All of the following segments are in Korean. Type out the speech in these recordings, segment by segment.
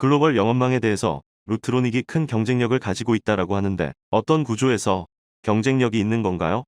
글로벌 영업망에 대해서 루트로닉이 큰 경쟁력을 가지고 있다라고 하는데 어떤 구조에서 경쟁력이 있는 건가요?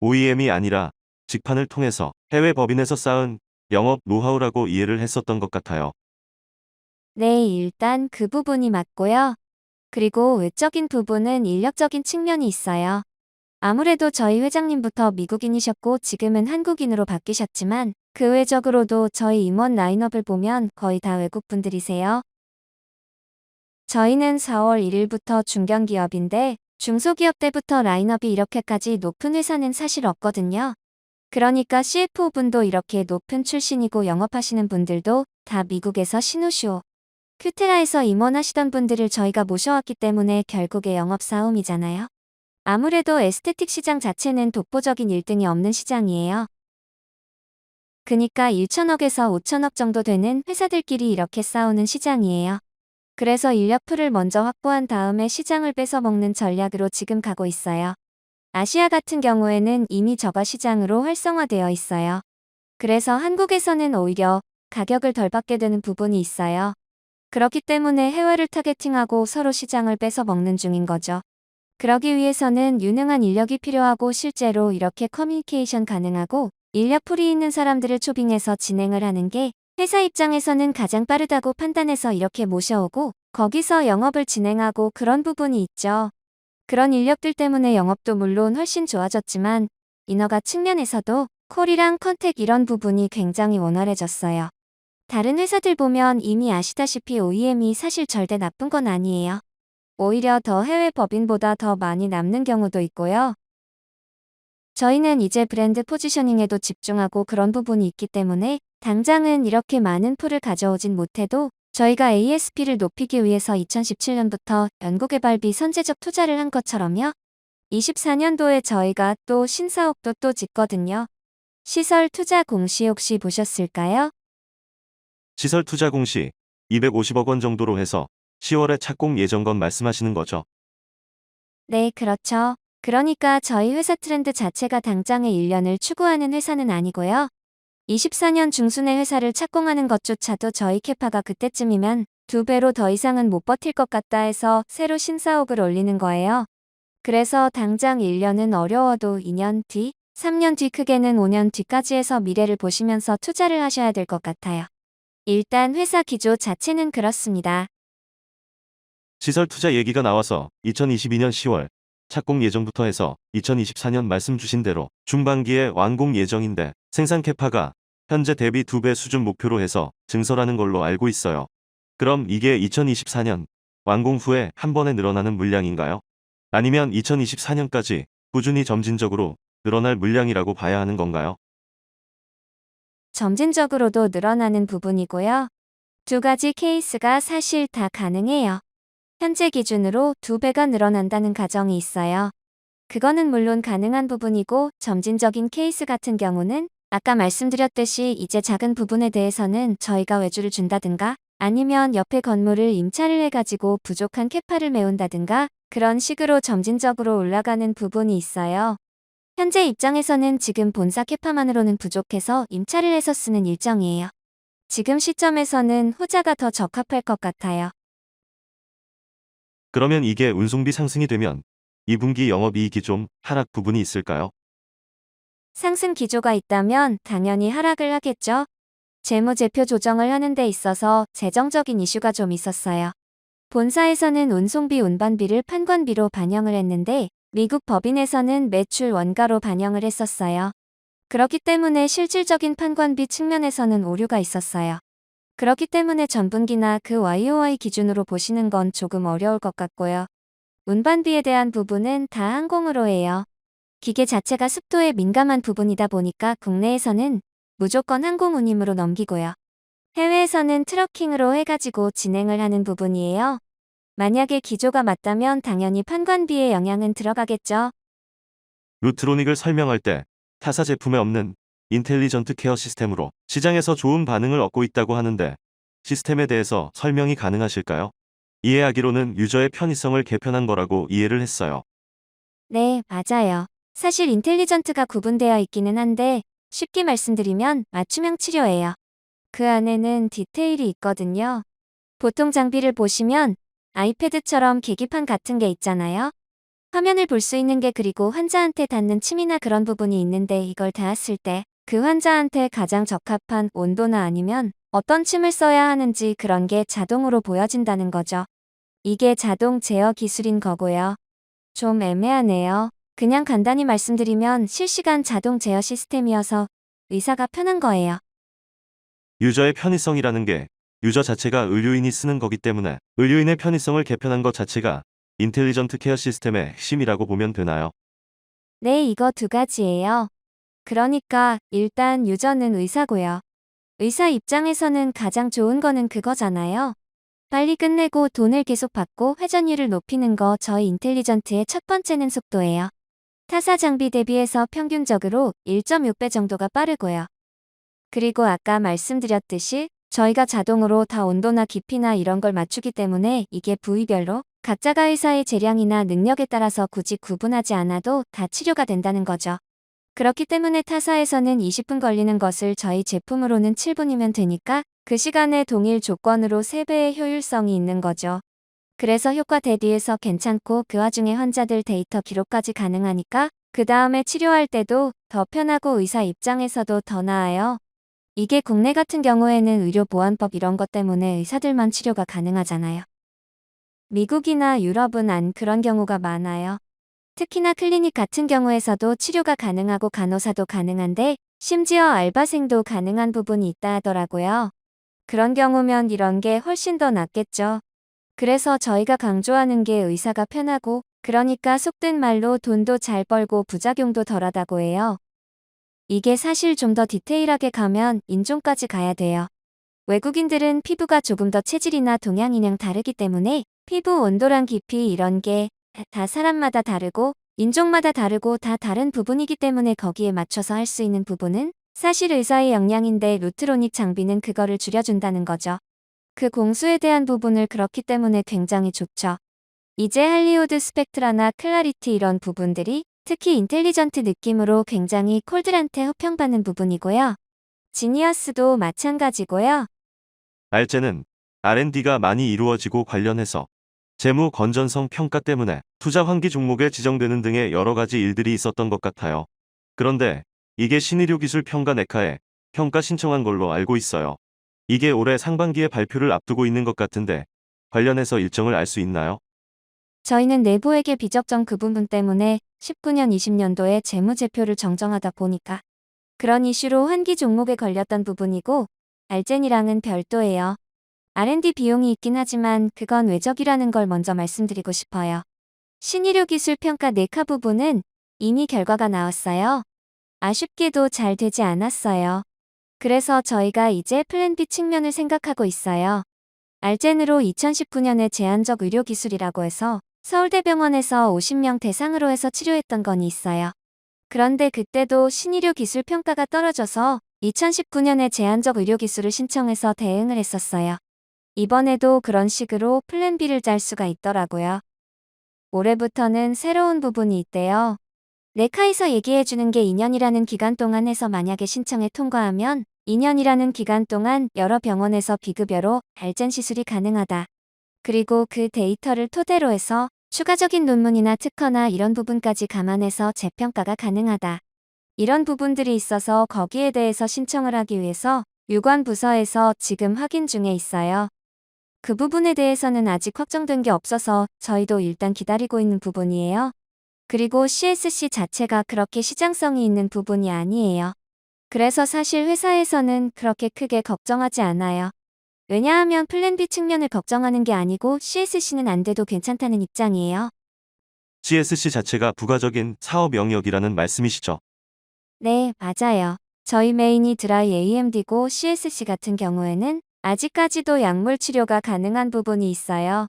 OEM이 아니라 직판을 통해서 해외 법인에서 쌓은 영업 노하우라고 이해를 했었던 것 같아요. 네, 일단 그 부분이 맞고요. 그리고 외적인 부분은 인력적인 측면이 있어요. 아무래도 저희 회장님부터 미국인이셨고 지금은 한국인으로 바뀌셨지만 그 외적으로도 저희 임원 라인업을 보면 거의 다 외국 분들이세요. 저희는 4월 1일부터 중견기업인데 중소기업 때부터 라인업이 이렇게까지 높은 회사는 사실 없거든요. 그러니까 CFO 분도 이렇게 높은 출신이고 영업하시는 분들도 다 미국에서 신우쇼, 큐테라에서 임원하시던 분들을 저희가 모셔왔기 때문에 결국에 영업 싸움이잖아요. 아무래도 에스테틱 시장 자체는 독보적인 1등이 없는 시장이에요. 그니까 1천억에서 5천억 정도 되는 회사들끼리 이렇게 싸우는 시장이에요. 그래서 인력 풀을 먼저 확보한 다음에 시장을 뺏어먹는 전략으로 지금 가고 있어요. 아시아 같은 경우에는 이미 저가 시장으로 활성화되어 있어요. 그래서 한국에서는 오히려 가격을 덜 받게 되는 부분이 있어요. 그렇기 때문에 해외를 타겟팅하고 서로 시장을 뺏어 먹는 중인 거죠. 그러기 위해서는 유능한 인력이 필요하고 실제로 이렇게 커뮤니케이션 가능하고 인력 풀이 있는 사람들을 초빙해서 진행을 하는 게 회사 입장에서는 가장 빠르다고 판단해서 이렇게 모셔오고 거기서 영업을 진행하고 그런 부분이 있죠. 그런 인력들 때문에 영업도 물론 훨씬 좋아졌지만 인허가 측면에서도 콜이랑 컨택 이런 부분이 굉장히 원활해졌어요. 다른 회사들 보면 이미 아시다시피 OEM이 사실 절대 나쁜 건 아니에요. 오히려 더 해외 법인보다 더 많이 남는 경우도 있고요. 저희는 이제 브랜드 포지셔닝에도 집중하고 그런 부분이 있기 때문에 당장은 이렇게 많은 풀을 가져오진 못해도 저희가 ASP를 높이기 위해서 2017년부터 연구개발비 선제적 투자를 한 것처럼요. 24년도에 저희가 또 신사옥도 또 짓거든요. 시설 투자 공시 혹시 보셨을까요? 시설 투자 공시 250억 원 정도로 해서 10월에 착공 예정 건 말씀하시는 거죠. 네, 그렇죠. 그러니까 저희 회사 트렌드 자체가 당장의 1년을 추구하는 회사는 아니고요. 24년 중순에 회사를 착공하는 것조차도 저희 캐파가 그때쯤이면 두 배로 더 이상은 못 버틸 것 같다 해서 새로 신사옥을 올리는 거예요. 그래서 당장 1년은 어려워도 2년 뒤, 3년 뒤 크게는 5년 뒤까지 해서 미래를 보시면서 투자를 하셔야 될 것 같아요. 일단 회사 기조 자체는 그렇습니다. 시설 투자 얘기가 나와서 2022년 10월 착공 예정부터 해서 2024년 말씀 주신 대로 중반기에 완공 예정인데 생산 캐파가 현재 대비 2배 수준 목표로 해서 증설하는 걸로 알고 있어요. 그럼 이게 2024년 완공 후에 한 번에 늘어나는 물량인가요? 아니면 2024년까지 꾸준히 점진적으로 늘어날 물량이라고 봐야 하는 건가요? 점진적으로도 늘어나는 부분이고요. 두 가지 케이스가 사실 다 가능해요. 현재 기준으로 두 배가 늘어난다는 가정이 있어요. 그거는 물론 가능한 부분이고 점진적인 케이스 같은 경우는 아까 말씀드렸듯이 이제 작은 부분에 대해서는 저희가 외주를 준다든가 아니면 옆에 건물을 임차를 해가지고 부족한 캐파를 메운다든가 그런 식으로 점진적으로 올라가는 부분이 있어요. 현재 입장에서는 지금 본사 캐파만으로는 부족해서 임차를 해서 쓰는 일정이에요. 지금 시점에서는 후자가 더 적합할 것 같아요. 그러면 이게 운송비 상승이 되면 2분기 영업이익이 좀 하락 부분이 있을까요? 상승 기조가 있다면 당연히 하락을 하겠죠. 재무제표 조정을 하는 데 있어서 재정적인 이슈가 좀 있었어요. 본사에서는 운송비 운반비를 판관비로 반영을 했는데 미국 법인에서는 매출 원가로 반영을 했었어요. 그렇기 때문에 실질적인 판관비 측면에서는 오류가 있었어요. 그렇기 때문에 전분기나 그 YOY 기준으로 보시는 건 조금 어려울 것 같고요. 운반비에 대한 부분은 다 항공으로 해요. 기계 자체가 습도에 민감한 부분이다 보니까 국내에서는 무조건 항공 운임으로 넘기고요. 해외에서는 트러킹으로 해가지고 진행을 하는 부분이에요. 만약에 기조가 맞다면 당연히 판관비에 영향은 들어가겠죠. 루트로닉을 설명할 때 타사 제품에 없는 인텔리전트 케어 시스템으로 시장에서 좋은 반응을 얻고 있다고 하는데 시스템에 대해서 설명이 가능하실까요? 이해하기로는 유저의 편의성을 개편한 거라고 이해를 했어요. 네, 맞아요. 사실 인텔리전트가 구분되어 있기는 한데 쉽게 말씀드리면 맞춤형 치료예요. 그 안에는 디테일이 있거든요. 보통 장비를 보시면 아이패드처럼 계기판 같은 게 있잖아요. 화면을 볼 수 있는 게 그리고 환자한테 닿는 침이나 그런 부분이 있는데 이걸 닿았을 때 그 환자한테 가장 적합한 온도나 아니면 어떤 침을 써야 하는지 그런 게 자동으로 보여진다는 거죠. 이게 자동 제어 기술인 거고요. 좀 애매하네요. 그냥 간단히 말씀드리면 실시간 자동 제어 시스템이어서 의사가 편한 거예요. 유저의 편의성이라는 게 유저 자체가 의료인이 쓰는 거기 때문에 의료인의 편의성을 개편한 것 자체가 인텔리전트 케어 시스템의 핵심이라고 보면 되나요? 네, 이거 두 가지예요. 그러니까 일단 유저는 의사고요. 의사 입장에서는 가장 좋은 거는 그거잖아요. 빨리 끝내고 돈을 계속 받고 회전율을 높이는 거 저희 인텔리전트의 첫 번째는 속도예요. 타사 장비 대비해서 평균적으로 1.6배 정도가 빠르고요. 그리고 아까 말씀드렸듯이 저희가 자동으로 다 온도나 깊이나 이런 걸 맞추기 때문에 이게 부위별로 각자가 의사의 재량이나 능력에 따라서 굳이 구분하지 않아도 다 치료가 된다는 거죠. 그렇기 때문에 타사에서는 20분 걸리는 것을 저희 제품으로는 7분이면 되니까 그 시간에 동일 조건으로 3배의 효율성이 있는 거죠. 그래서 효과 대비해서 괜찮고 그 와중에 환자들 데이터 기록까지 가능하니까 그 다음에 치료할 때도 더 편하고 의사 입장에서도 더 나아요. 이게 국내 같은 경우에는 의료보안법 이런 것 때문에 의사들만 치료가 가능하잖아요. 미국이나 유럽은 안 그런 경우가 많아요. 특히나 클리닉 같은 경우에서도 치료가 가능하고 간호사도 가능한데 심지어 알바생도 가능한 부분이 있다 하더라고요. 그런 경우면 이런 게 훨씬 더 낫겠죠. 그래서 저희가 강조하는 게 의사가 편하고 그러니까 속된 말로 돈도 잘 벌고 부작용도 덜하다고 해요. 이게 사실 좀 더 디테일하게 가면 인종까지 가야 돼요. 외국인들은 피부가 조금 더 체질이나 동양인형 다르기 때문에 피부 온도랑 깊이 이런 게 다 사람마다 다르고 인종마다 다르고 다 다른 부분이기 때문에 거기에 맞춰서 할 수 있는 부분은 사실 의사의 역량인데 루트로닉 장비는 그거를 줄여준다는 거죠. 그 공수에 대한 부분을 그렇기 때문에 굉장히 좋죠. 이제 할리우드 스펙트라나 클라리티 이런 부분들이 특히 인텔리전트 느낌으로 굉장히 콜들한테 호평받는 부분이고요. 지니어스도 마찬가지고요. 알제는 R&D가 많이 이루어지고 관련해서 재무 건전성 평가 때문에 투자 환기 종목에 지정되는 등의 여러 가지 일들이 있었던 것 같아요. 그런데 이게 신의료 기술 평가 네카에 평가 신청한 걸로 알고 있어요. 이게 올해 상반기에 발표를 앞두고 있는 것 같은데 관련해서 일정을 알 수 있나요? 저희는 내부에게 비적정 그 부분 때문에 19년 20년도에 재무제표를 정정하다 보니까 그런 이슈로 환기 종목에 걸렸던 부분이고 알젠이랑은 별도예요. R&D 비용이 있긴 하지만 그건 외적이라는 걸 먼저 말씀드리고 싶어요. 신의료 기술 평가 네카 부분은 이미 결과가 나왔어요. 아쉽게도 잘 되지 않았어요. 그래서 저희가 이제 플랜 B 측면을 생각하고 있어요. 알젠으로 2019년에 제한적 의료 기술이라고 해서 서울대병원에서 50명 대상으로 해서 치료했던 건이 있어요. 그런데 그때도 신의료 기술 평가가 떨어져서 2019년에 제한적 의료 기술을 신청해서 대응을 했었어요. 이번에도 그런 식으로 플랜 B를 짤 수가 있더라고요. 올해부터는 새로운 부분이 있대요. 네카에서 얘기해주는 게 2년이라는 기간 동안 해서 만약에 신청에 통과하면 2년이라는 기간 동안 여러 병원에서 비급여로 알젠 시술이 가능하다. 그리고 그 데이터를 토대로 해서 추가적인 논문이나 특허나 이런 부분까지 감안해서 재평가가 가능하다. 이런 부분들이 있어서 거기에 대해서 신청을 하기 위해서 유관 부서에서 지금 확인 중에 있어요. 그 부분에 대해서는 아직 확정된 게 없어서 저희도 일단 기다리고 있는 부분이에요. 그리고 CSC 자체가 그렇게 시장성이 있는 부분이 아니에요. 그래서 사실 회사에서는 그렇게 크게 걱정하지 않아요. 왜냐하면 플랜 B 측면을 걱정하는 게 아니고 CSC는 안 돼도 괜찮다는 입장이에요. CSC 자체가 부가적인 사업 영역이라는 말씀이시죠? 네, 맞아요. 저희 메인이 드라이 AMD고 CSC 같은 경우에는 아직까지도 약물 치료가 가능한 부분이 있어요.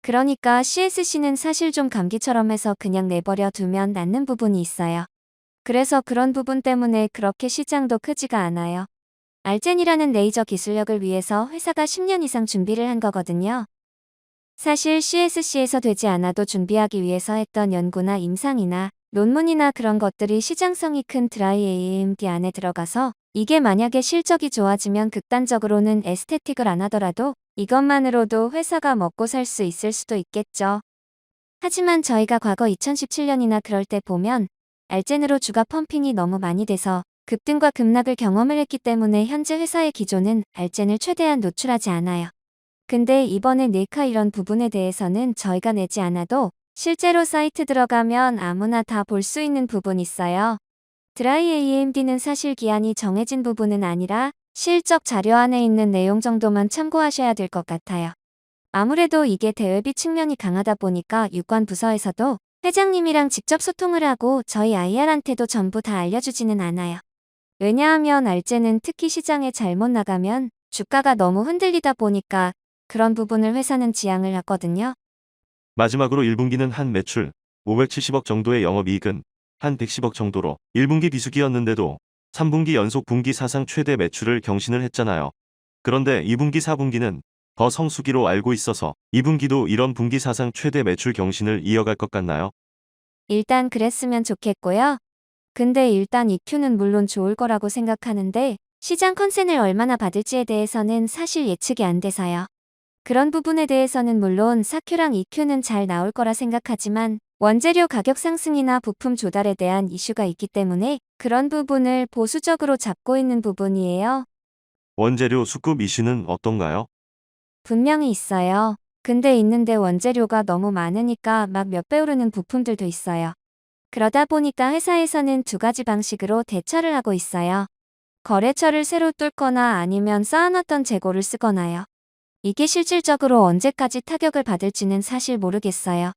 그러니까 CSC는 사실 좀 감기처럼 해서 그냥 내버려 두면 낫는 부분이 있어요. 그래서 그런 부분 때문에 그렇게 시장도 크지가 않아요. 알젠이라는 레이저 기술력을 위해서 회사가 10년 이상 준비를 한 거거든요. 사실 CSC에서 되지 않아도 준비하기 위해서 했던 연구나 임상이나 논문이나 그런 것들이 시장성이 큰 드라이 AMD 안에 들어가서 이게 만약에 실적이 좋아지면 극단적으로는 에스테틱을 안 하더라도 이것만으로도 회사가 먹고 살 수 있을 수도 있겠죠. 하지만 저희가 과거 2017년이나 그럴 때 보면 알젠으로 주가 펌핑이 너무 많이 돼서 급등과 급락을 경험을 했기 때문에 현재 회사의 기조는 알젠을 최대한 노출하지 않아요. 근데 이번에 네카 이런 부분에 대해서는 저희가 내지 않아도 실제로 사이트 들어가면 아무나 다 볼 수 있는 부분 있어요. 드라이 AMD는 사실 기한이 정해진 부분은 아니라 실적 자료 안에 있는 내용 정도만 참고하셔야 될 것 같아요. 아무래도 이게 대외비 측면이 강하다 보니까 유관 부서에서도 회장님이랑 직접 소통을 하고 저희 IR한테도 전부 다 알려주지는 않아요. 왜냐하면 알제는 특히 시장에 잘못 나가면 주가가 너무 흔들리다 보니까 그런 부분을 회사는 지양을 하거든요. 마지막으로 1분기는 한 매출 570억 정도의 영업이익은 한 110억 정도로 1분기 비수기였는데도 3분기 연속 분기 사상 최대 매출을 경신을 했잖아요. 그런데 2분기 4분기는 더 성수기로 알고 있어서 2분기도 이런 분기 사상 최대 매출 경신을 이어갈 것 같나요? 일단 그랬으면 좋겠고요. 근데 일단 EQ는 물론 좋을 거라고 생각하는데 시장 컨센을 얼마나 받을지에 대해서는 사실 예측이 안 돼서요. 그런 부분에 대해서는 물론 사큐랑 EQ는 잘 나올 거라 생각하지만 원재료 가격 상승이나 부품 조달에 대한 이슈가 있기 때문에 그런 부분을 보수적으로 잡고 있는 부분이에요. 원재료 수급 이슈는 어떤가요? 분명히 있어요. 근데 있는데 원재료가 너무 많으니까 막 몇 배 오르는 부품들도 있어요. 그러다 보니까 회사에서는 두 가지 방식으로 대처를 하고 있어요. 거래처를 새로 뚫거나 아니면 쌓아놨던 재고를 쓰거나요. 이게 실질적으로 언제까지 타격을 받을지는 사실 모르겠어요.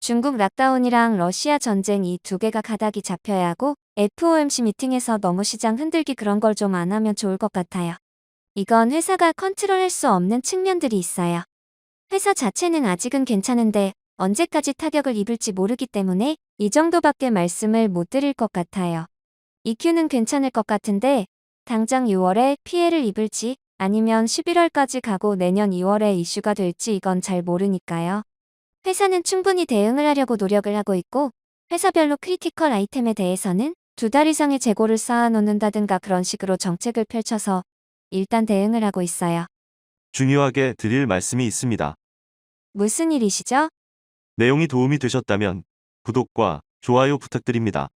중국 락다운이랑 러시아 전쟁 이 두 개가 가닥이 잡혀야 하고 FOMC 미팅에서 너무 시장 흔들기 그런 걸 좀 안 하면 좋을 것 같아요. 이건 회사가 컨트롤할 수 없는 측면들이 있어요. 회사 자체는 아직은 괜찮은데 언제까지 타격을 입을지 모르기 때문에 이 정도밖에 말씀을 못 드릴 것 같아요. EQ는 괜찮을 것 같은데 당장 6월에 피해를 입을지 아니면 11월까지 가고 내년 2월에 이슈가 될지 이건 잘 모르니까요. 회사는 충분히 대응을 하려고 노력을 하고 있고 회사별로 크리티컬 아이템에 대해서는 두 달 이상의 재고를 쌓아놓는다든가 그런 식으로 정책을 펼쳐서 일단 대응을 하고 있어요. 중요하게 드릴 말씀이 있습니다. 무슨 일이시죠? 내용이 도움이 되셨다면 구독과 좋아요 부탁드립니다.